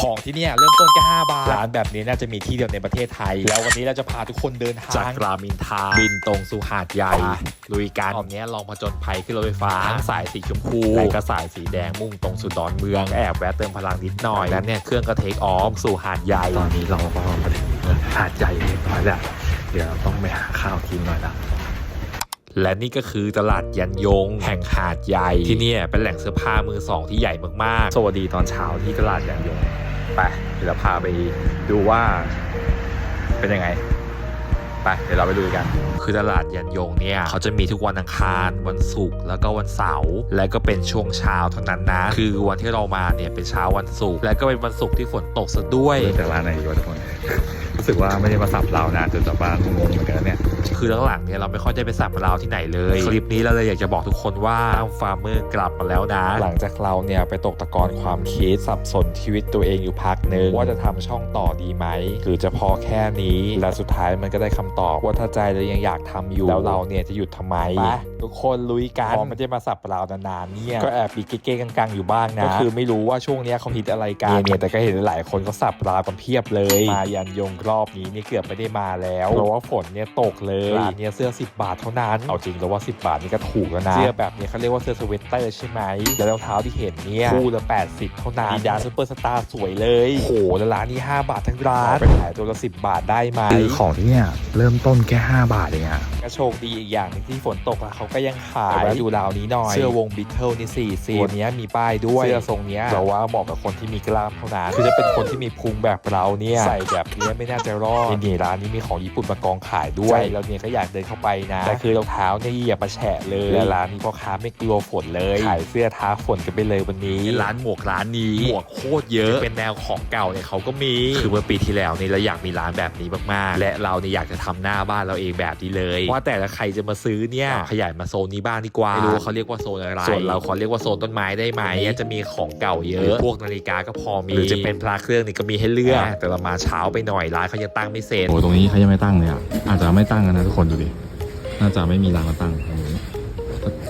ของที่เนี่ยเริ่มต้นแค่5บาทร้านแบบนี้น่าจะมีที่เดียวในประเทศไทย แล้ววันนี้เราจะพาทุกคนเดินทาง จากรามอินทราบินตรงสู่หาดใหญ่ลุยการตอนนี้ลองผจญภัยขึ้นรถไฟฟ้าทั้งสายสีชมพูและก็สายสีแดงมุ่งตรงสู่ดอนเมืองแอบแวะเติมพลังนิดหน่อยแล้วเนี่ยเครื่องก็เทคออฟสู่หาดใหญ่ตอนนี้เราก็มาถึงหาดใหญ่เรียบร้อยแล้วเดี๋ยวต้องไปหาข้าวกินหน่อยละและนี่ก็คือตลาดยันยง แห่งหาดใหญ่ที่เนี่ยเป็นแหล่งเสื้อผ้ามือสองที่ใหญ่มากสวัสดีตอนเช้าที่ตลาดยางยง ไปเดี๋ยวเราพาไปดูว่าเป็นยังไงไปเดี๋ยวเราไปดูกันๆคือตลาดยันยงเนี่ยเขาจะมีทุกวันอังคาร วันศุกร์แล้วก็วันเสาร์และก็เป็นช่วงเช้าเท่านั้นนะ คือวันที่เรามาเนี่ยเป็นเช้าวันศุกร์และก็เป็นวันศุกร์ที่ฝนตกซะด้วยเริ่มจากร้านไหนดีวะทุกคน รู้สึกว่าไม่ได้มาสับเรานะจนแบบว่างงๆเหมือนกันนะเนี่ย คือหลังๆเนี่ยเราไม่ค่อยได้ไปสับเราที่ไหนเลย คลิปนี้เราเลยอยากจะบอกทุกคนว่าตั้งฟาร์มเมอร์กลับมาแล้วนะ หลังจากเราเนี่ยไปตกตะกอนความคิดสับสนชีวิตตัวเองอยู่พักหนึ่งว่าจะทำช่องต่อดีไหมหรือจะพอแค่นี้ และสุดท้ายมันก็ได้คำตอบว่าถ้าใจเรายังอยากทำอยู่แล้วเราเนี่ยจะหยุดทำไมไปทุกคนลุยกันพอไม่ได้มาสับเรานานๆเนี่ยก็แอบมีเก๊ๆกังๆอยู่บ้างนะก็คือไม่รู้ว่าช่วงเนี้ยเขาฮิตอะไรกันเนี่ยแต่ก็เห็นหลายคนก็สับเรากันเพียบเลย มายันยงรอบนี้เนี่ยเกือบไม่ได้มาแล้วเพราะว่าฝนเนี่ยตกเลยร้านเนี่ยเสื้อ 10 บาทเท่านั้น เอาจริงแล้วว่า 10 บาทนี่ก็ถูกแล้วนะ เสื้อแบบนี้เขาเรียกว่าเสื้อสเวตเตอร์ใช่ไหม แล้วรองเท้าที่เห็นเนี่ยคู่ละ 80 เท่านั้นดีดาซูเปอร์สตาร์สวยเลยโอ้โหแล้วร้านนี้ 5 บาททั้งร้านไปขายตัวละ 10 บาทได้ไหมคือของที่เนี่ยเริ่มต้นแค่ 5 บาทเองอะ ก็โชคดีอีกอย่างหนึงที่ฝนตกอะเขาก็ยังขายดูราวนี้หน่อย เสื้อวงบิทเทิลนี่สี่สีตัวเนี้ยมีป้ายด้วย เสื้อทรงเนี้ยเราว่าเหมาะกับคนที่มีกล้ามเท่านั้นคือจะเป็นคนที่มีพุงแบบเราเนี่ยใส่แบบเนี้ยไม่น่าจะรอดนี่ร้านนี้มีของญี่ปุ่นมากองขายด้วยแล้วเนี่ยก็อยากเดินเข้าไปนะแต่คือรองเท้าเนี่ยอย่ามาแฉะเลยและร้านนี้พ่อค้าไม่กลัวฝนเลยขายเสื้อท้าฝนกันไปเลยวันนี้ร้านหมวกร้านนี้หมวกโคตรเยอะเป็นแนวของเก่าเนี่ยเขาก็มีคือเมื่อปีที่แล้วนี่เราอยากมีร้านแบบนี้มากๆ และเราเนี่ยอยากจะทำหน้าบ้านเราเองแบบนี้เลยว่าแต่ละใครจะมาซื้อเนี่ยขยายมาโซนนี้บ้างดีกว่าไม่รู้ว่าเขาเรียกว่าโซนอะไรส่วนเราขอเรียกว่าโซนต้นไม้ได้ไหมเนี่ยจะมีของเก่าเยอะพวกนาฬิกาก็พอมีหรือจะเป็นพระเครื่องนี่ก็มีให้เลือกแต่เรามาเช้าไปหน่อยร้านเขายังตั้งไม่เสร็จโอ้ตรงนี้เขายังไม่ตั้งเลยอะอาจจะไม่ตั้งกันนะทุกคนดูดิน่าจะไม่มีร้านมาตั้งตรงนี้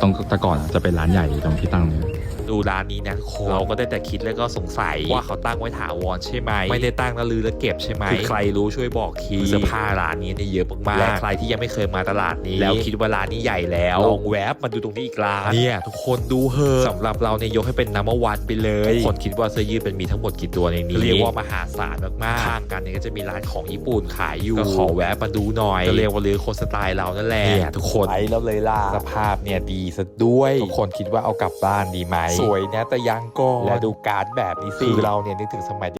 ตรงแต่ก่อนอะจะเป็นร้านใหญ่ตรงที่ตั้งเนี่ย ดูร้านนี้นะทุกคนเราก็ได้แต่คิดแล้วก็สงสัยว่าเขาตั้งไว้ถาวรใช่ไหมไม่ได้ตั้งแล้วลือแล้วเก็บใช่ไหมคือใครรู้ช่วยบอกทีเสื้อผ้าร้านนี้เนี่ยเยอะมากๆและใครที่ยังไม่เคยมาตลาดนี้ แล้วคิดว่าร้านนี้ใหญ่แล้วลองแวบมาดูตรงนี้อีกร้านเนี่ยทุกคนดูเถอะสำหรับเราเนี่ยยกให้เป็นนัมวันไปเลยทุกคนคิดว่าเสื้อยืดเป็นมีทั้งหมดกี่ตัวในนี้ เรียกว่ามหาศาลมากๆข้างกันเนี่ยก็จะมีร้านของญี่ปุ่นขายอยู่ก็ขอแวะมาดูหน่อยก็เรียกว่าลือโคสไตล์เรานั่นแหละเนี่ยทุกคนไปแล้วเลยล่ะสภาพเนี่ยดีซะด้วยทุกคนคิดว่าเอากลับบ้านดีไหมสวยนะแต่ยังก็และดูการ์ดแบบนี้สิคือเราเนี่ยนึกถึงสมัย